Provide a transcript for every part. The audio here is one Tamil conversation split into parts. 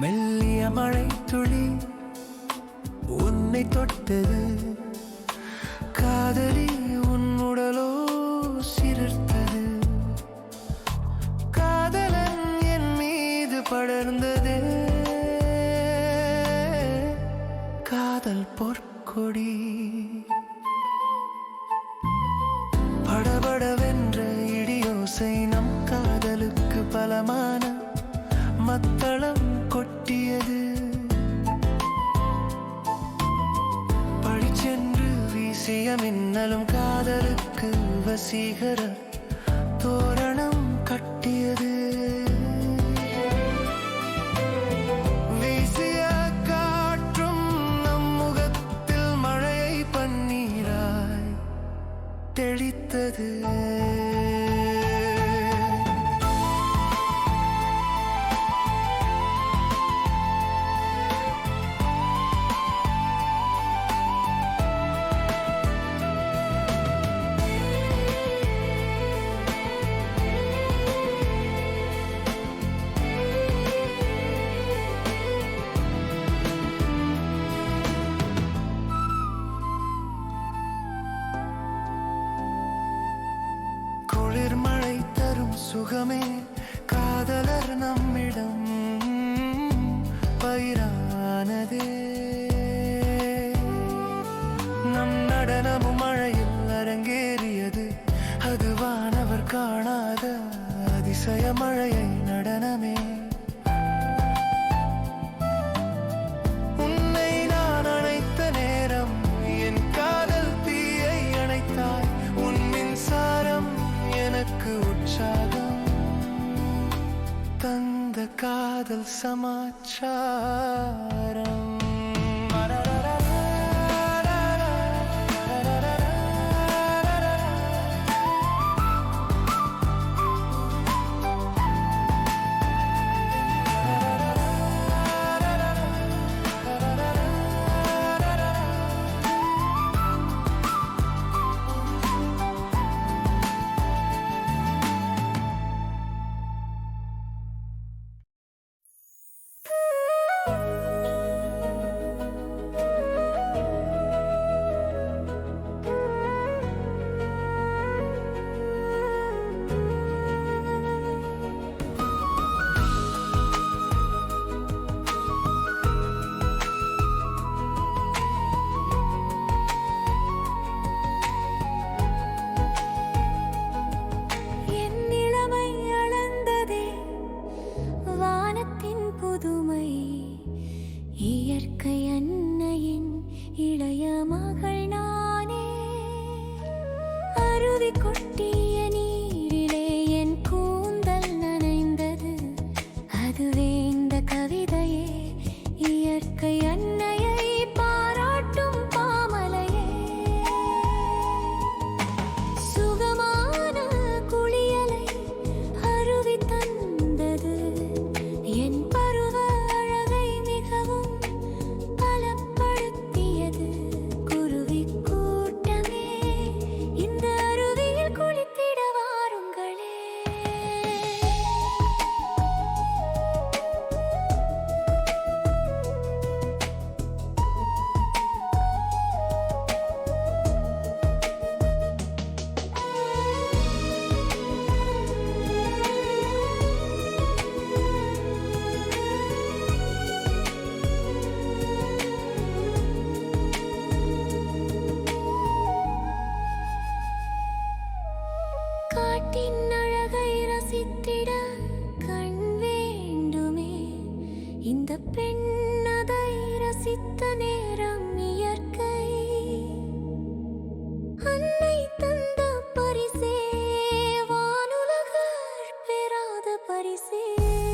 மெல்லிய மழை துளி உன்னை தொட்டது. காதலி படர்ந்தது. காதல் பொற்கொடி. படபடவென்ற இடியோசை நம் காதலுக்கு பலமான மத்தளம் கொட்டியது. பழிச்சென்று வீசிய மின்னலும் காதலுக்கு வசீகர தோற தெளித்தது സുഖമേ കാതലർ നമ്മിടം പൈരാനതേ. காதல் சமாச்சாரம் காட்டின் அழகை ரசித்திட கண் வேண்டுமே. இந்த பெண் அதை ரசித்த நேரம் இயற்கை. அன்னை தந்த பரிசே வானுலகர் பெறாத பரிசே.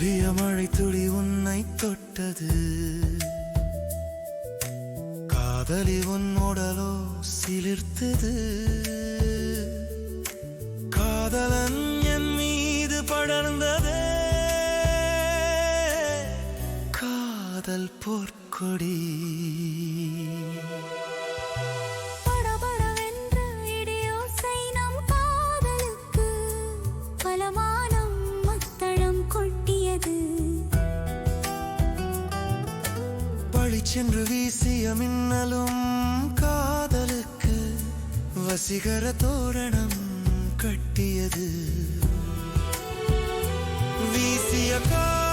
மெல்லிய மழை துளி உன்னை தொட்டது. காதலி உன் உடலோ சிலிர்த்தது. காதலன் என் மீது படர்ந்தது. காதல் போர்க்கொடி. சென்று வீசிய மின்னலும் காதலுக்கு வசிகர தோரணம் கட்டியது. வீசிய கா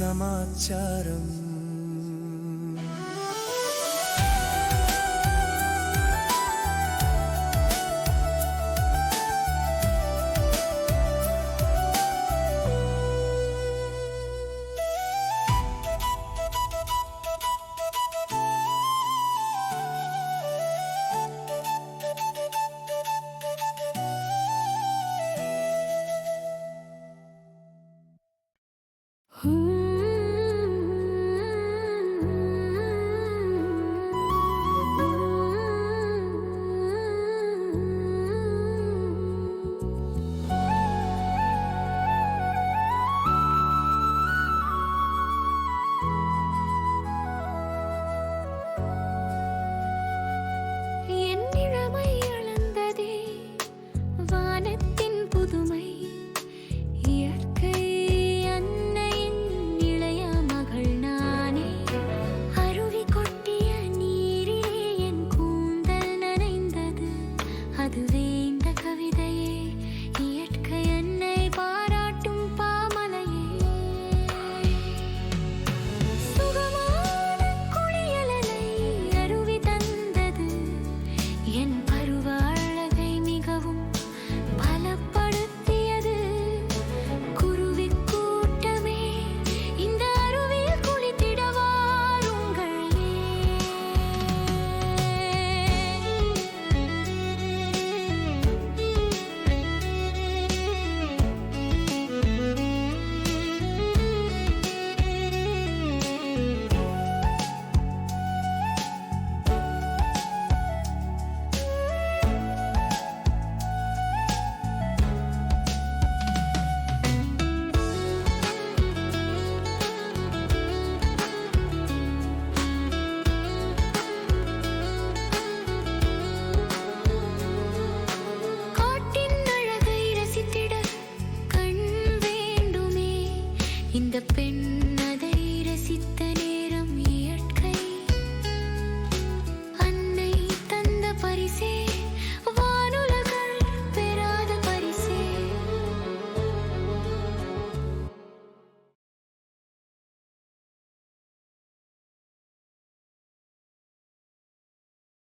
samacharam